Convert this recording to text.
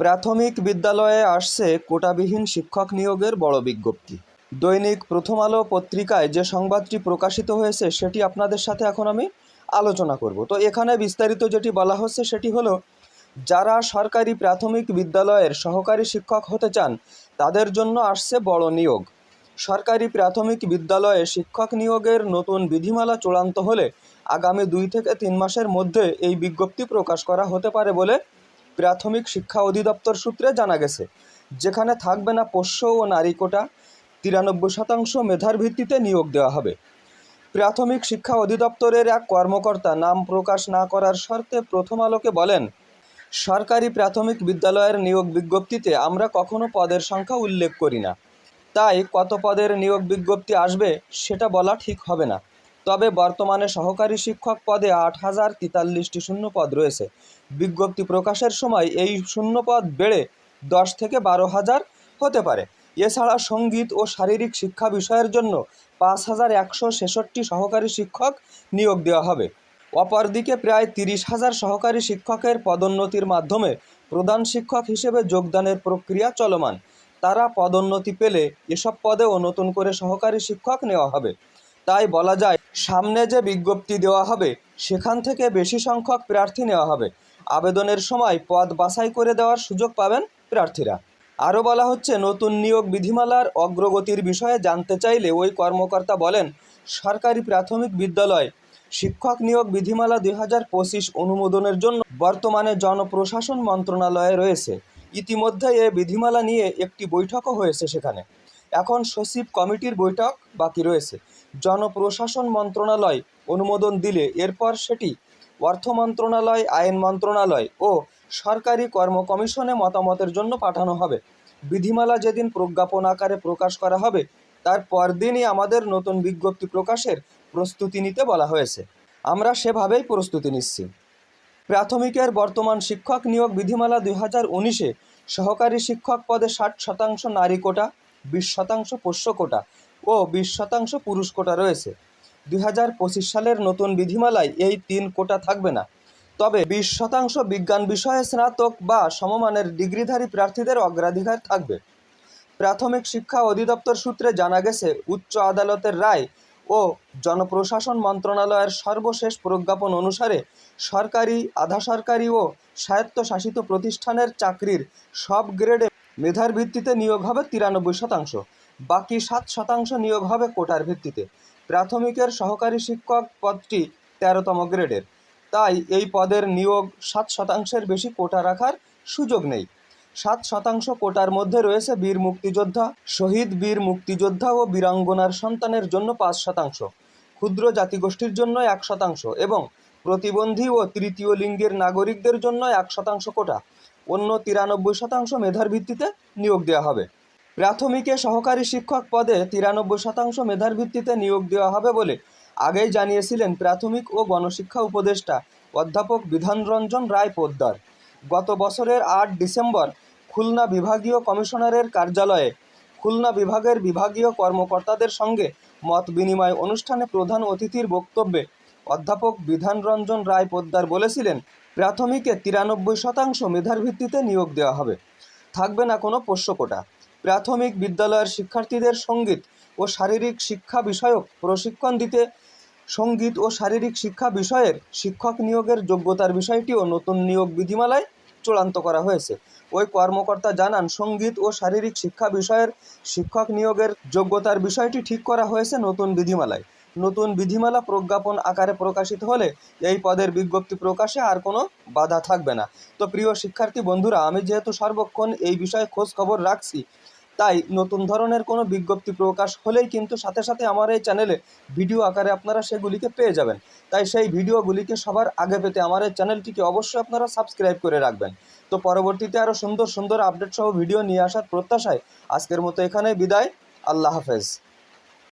প্রাথমিক বিদ্যালয়ে আসছে কোটাবিহীন শিক্ষক নিয়োগের বড় বিজ্ঞপ্তি। দৈনিক প্রথম আলো পত্রিকায় যে সংবাদটি প্রকাশিত হয়েছে, সেটি আপনাদের সাথে এখন আমি আলোচনা করব। তো এখানে বিস্তারিত যেটি বলা হচ্ছে, সেটি হলো, যারা সরকারি প্রাথমিক বিদ্যালয়ের সহকারী শিক্ষক হতে চান, তাদের জন্য আসছে বড় নিয়োগ। সরকারি প্রাথমিক বিদ্যালয়ে শিক্ষক নিয়োগের নতুন বিধিমালা চূড়ান্ত হলে আগামী দুই থেকে তিন মাসের মধ্যে এই বিজ্ঞপ্তি প্রকাশ করা হতে পারে বলে প্রাথমিক শিক্ষা অধিদপ্তর সূত্রে জানা গেছে, যেখানে থাকবে না পোষ্য ও নারী কোটা, তিরানব্বই শতাংশ মেধার ভিত্তিতে নিয়োগ দেওয়া হবে। প্রাথমিক শিক্ষা অধিদপ্তরের এক কর্মকর্তা নাম প্রকাশ না করার শর্তে প্রথম আলোকে বলেন, সরকারি প্রাথমিক বিদ্যালয়ের নিয়োগ বিজ্ঞপ্তিতে আমরা কখনো পদের সংখ্যা উল্লেখ করি না। তাই কত পদের নিয়োগ বিজ্ঞপ্তি আসবে সেটা বলা ঠিক হবে না। তবে বর্তমানে সহকারী শিক্ষক পদে আট হাজার তেতাল্লিশটি শূন্য পদ রয়েছে। বিজ্ঞপ্তি প্রকাশের সময় এই শূন্য পদ বেড়ে দশ থেকে বারো হাজার হতে পারে। এছাড়া সংগীত ও শারীরিক শিক্ষা বিষয়ের জন্য পাঁচ হাজার একশো ছেষট্টি সহকারী শিক্ষক নিয়োগ দেওয়া হবে। অপরদিকে প্রায় তিরিশ হাজার সহকারী শিক্ষকের পদোন্নতির মাধ্যমে প্রধান শিক্ষক হিসেবে যোগদানের প্রক্রিয়া চলমান। তারা পদোন্নতি পেলে এসব পদেও নতুন করে সহকারী শিক্ষক নেওয়া হবে। তাই বলা যায়, সামনে যে বিজ্ঞপ্তি দেওয়া হবে, সেখান থেকে বেশি সংখ্যক প্রার্থী নেওয়া হবে। আবেদনের সময় পদ বাছাই করে দেওয়ার সুযোগ পাবেন প্রার্থীরা। আরও বলা হচ্ছে, নতুন নিয়োগ বিধিমালার অগ্রগতির বিষয়ে জানতে চাইলে ওই কর্মকর্তা বলেন, সরকারি প্রাথমিক বিদ্যালয়, শিক্ষক নিয়োগ বিধিমালা দুই হাজার পঁচিশ অনুমোদনের জন্য বর্তমানে জনপ্রশাসন মন্ত্রণালয়ে রয়েছে। ইতিমধ্যে এ বিধিমালা নিয়ে একটি বৈঠকও হয়েছে সেখানে। এখন সচিব কমিটির বৈঠক বাকি রয়েছে। জনপ্রশাসন মন্ত্রণালয় অনুমোদন দিলে এরপর সেটি অর্থ মন্ত্রণালয়, আইন মন্ত্রণালয় ও সরকারি কর্ম কমিশনে মতামতের জন্য পাঠানো হবে। বিধিমালা যেদিন প্রজ্ঞাপন আকারে প্রকাশ করা হবে, তার পরদিনই আমাদের নতুন বিজ্ঞপ্তি প্রকাশের প্রস্তুতি নিতে বলা হয়েছে। আমরা সেভাবেই প্রস্তুতি নিচ্ছি। প্রাথমিকের বর্তমান শিক্ষক নিয়োগ বিধিমালা দুই হাজার উনিশে সহকারী শিক্ষক পদে ষাট শতাংশ নারী কোটা, বিশ শতাংশ পোষ্য কোটা ও বিশ শতাংশ পুরুষ কোটা রয়েছে। দুই হাজার পঁচিশ সালের নতুন বিধিমালায় এই তিন কোটা থাকবে না। তবে বিশ শতাংশ বিজ্ঞান বিষয়ে স্নাতক বা সমমানের ডিগ্রিধারী প্রার্থীদের অগ্রাধিকার থাকবে। প্রাথমিক শিক্ষা অধিদপ্তর সূত্রে জানা গেছে, উচ্চ আদালতের রায় ও জনপ্রশাসন মন্ত্রণালয়ের সর্বশেষ প্রজ্ঞাপন অনুসারে সরকারি আধা সরকারি ও স্বায়ত্তশাসিত প্রতিষ্ঠানের চাকরির সব গ্রেডে মেধার ভিত্তিতে নিয়োগ হবে তিরানব্বই শতাংশ। বাকি সাত শতাংশ নিয়োগ হবে কোটার ভিত্তিতে। প্রাথমিকের সহকারী শিক্ষক পদটি তেরোতম গ্রেডের। তাই এই পদের নিয়োগ সাত শতাংশের বেশি কোটা রাখার সুযোগ নেই। সাত শতাংশ কোটার মধ্যে রয়েছে বীর মুক্তিযোদ্ধা, শহীদ বীর মুক্তিযোদ্ধা ও বীরাঙ্গনার সন্তানের জন্য পাঁচ শতাংশ, ক্ষুদ্র জাতিগোষ্ঠীর জন্য এক শতাংশ এবং প্রতিবন্ধী ও তৃতীয় লিঙ্গের নাগরিকদের জন্য এক শতাংশ কোটা। অন্য তিরানব্বই শতাংশ মেধার ভিত্তিতে নিয়োগ দেওয়া হবে। প্রাথমিকে সহকারী শিক্ষক পদে তিরানব্বই শতাংশ মেধার ভিত্তিতে নিয়োগ দেওয়া হবে বলে আগেই জানিয়েছিলেন প্রাথমিক ও গণশিক্ষা উপদেষ্টা অধ্যাপক বিধানরঞ্জন রায় পোদ্দার। গত বছরের আট ডিসেম্বর খুলনা বিভাগীয় কমিশনারের কার্যালয়ে খুলনা বিভাগের বিভাগীয় কর্মকর্তাদের সঙ্গে মত বিনিময় অনুষ্ঠানে প্রধান অতিথির বক্তব্যে অধ্যাপক বিধানরঞ্জন রায় পোদ্দার বলেছিলেন, প্রাথমিকে তিরানব্বই শতাংশ মেধার ভিত্তিতে নিয়োগ দেওয়া হবে। থাকবে না কোনো পোষ্য কোটা প্রাথমিক বিদ্যালয়ের শিক্ষার্থীদের সংগীত ও শারীরিক শিক্ষা বিষয়ক প্রশিক্ষণ দিতে, সংগীত ও শারীরিক শিক্ষা বিষয়ের শিক্ষক নিয়োগের যোগ্যতার বিষয়টিও নতুন নিয়োগ বিধিমালায় চূড়ান্ত করা হয়েছে। ওই কর্মকর্তা জানান, সংগীত ও শারীরিক শিক্ষা বিষয়ের শিক্ষক নিয়োগের যোগ্যতার বিষয়টি ঠিক করা হয়েছে নতুন বিধিমালায়। নতুন বিধিমালা প্রজ্ঞাপন আকারে প্রকাশিত হলে এই পদের বিজ্ঞপ্তি প্রকাশে আর কোনো বাধা থাকবে না। তো প্রিয় শিক্ষার্থী বন্ধুরা, আমি যেহেতু সর্বক্ষণ এই বিষয়ে খোঁজ খবর রাখছি তাই নতুন ধরনের কোনো বিজ্ঞপ্তি প্রকাশ হলেই কিন্তু সাথে সাথে আমার এই চ্যানেলে ভিডিও আকারে আপনারা সেগুলিকে পেয়ে যাবেন। তাই সেই ভিডিওগুলিকে সবার আগে পেতে আমার এই চ্যানেলটিকে অবশ্যই আপনারা সাবস্ক্রাইব করে রাখবেন। তো পরবর্তীতে আরও সুন্দর সুন্দর আপডেট সহ ভিডিও নিয়ে আসার প্রত্যাশায় আজকের মতো এখানে বিদায়। আল্লাহ হাফেজ।